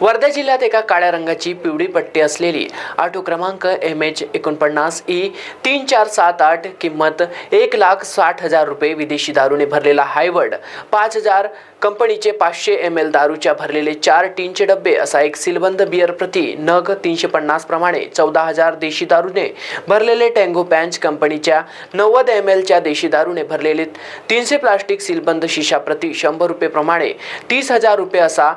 वर्धा जिल्ह्यात एका काळ्या रंगाची पिवळी पट्टी असलेली ऑटो क्रमांक एम एच एकोणपन्नास ई तीन चार सात आठ किंमत एक लाख साठ हजार रुपये विदेशी दारूने भरलेला हायवर्ड. पाच हजार कंपनीचे पाचशे एम एल दारूच्या भरलेले चार टीनचे डब्बे असा एक सिलबंद बियर प्रति नग तीनशे पन्नास प्रमाणे चौदा हजार देशी दारूने भरलेले टँगो पॅन्च कंपनीच्या नव्वद एम एलच्या देशी दारूने भरलेले तीनशे प्लास्टिक सिलबंद शिशा प्रति शंभर रुपये प्रमाणे तीस हजार रुपये असा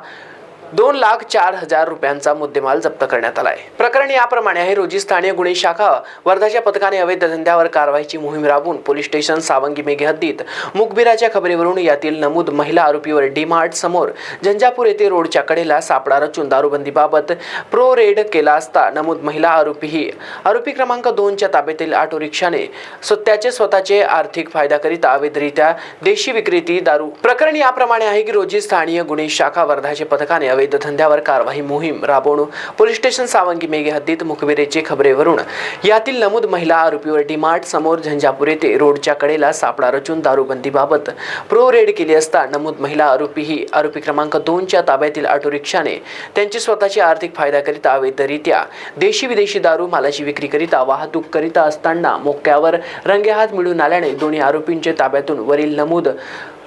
दोन लाख चार हजार रुपयांचा मुद्देमाल जप्त करण्यात आलाय. प्रकरण याप्रमाणे आहे रोजी स्थानीय गुन्हे शाखा वर्धाच्या पथकाने अवैध धंद्यावर कारवाईची मोहीम राबवून पोलीस स्टेशन सावंगी मेघे हद्दीत मुखबिराच्या खबरीवरून यातील नमूद महिला आरोपीवर डी मार्ट समोर झंजापूर येथे रोडच्या कडेला सापळा रचून दारूबंदीबाबत प्रो रेड केला असता नमूद महिला आरोपी ही आरोपी क्रमांक दोनच्या ताब्यातील ऑटो रिक्षाने स्वतःचे स्वतःचे आर्थिक फायद्याकरिता अवैधरित्या देशी विक्रेती दारू. प्रकरण याप्रमाणे आहे की रोजी स्थानीय गुन्हे शाखा वर्धाचे पथकाने अवैध धंद्यावर कारवाई मोहीम राबवून पोलीस स्टेशन सावंगी मेघे हद्दीत मुखबिरेचे खबरेवरून यातील नमूद महिला आरोपीवर डीमार्ट समोर झंजापूर येथे रोडच्या कडेला सापळा रचून दारूबंदीबाबत प्रो रेड केली असता नमूद महिला आरोपी ही आरोपी क्रमांक दोनच्या ताब्यातील ऑटो रिक्षाने त्यांची स्वतःची आर्थिक फायद्याकरिता अवैधरित्या देशी विदेशी दारू मालाची विक्रीकरिता वाहतूक करिता असताना मोक्यावर रंगेहात मिळून आल्याने दोन्ही आरोपींचे ताब्यातून वरील नमूद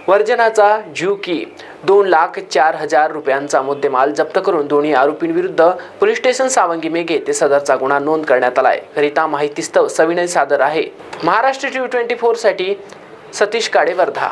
वर्जनाचा जीव की दोन लाख चार हजार रुपयांचा मुद्देमाल जप्त करून दोन्ही आरोपींविरुद्ध पोलीस स्टेशन सावंगी मेघे ते सदरचा गुन्हा नोंद करण्यात आलाय. करिता माहितीस्तव सविनय सादर आहे. महाराष्ट्र टी ट्वेंटी फोरसाठी सतीश काडे वर्धा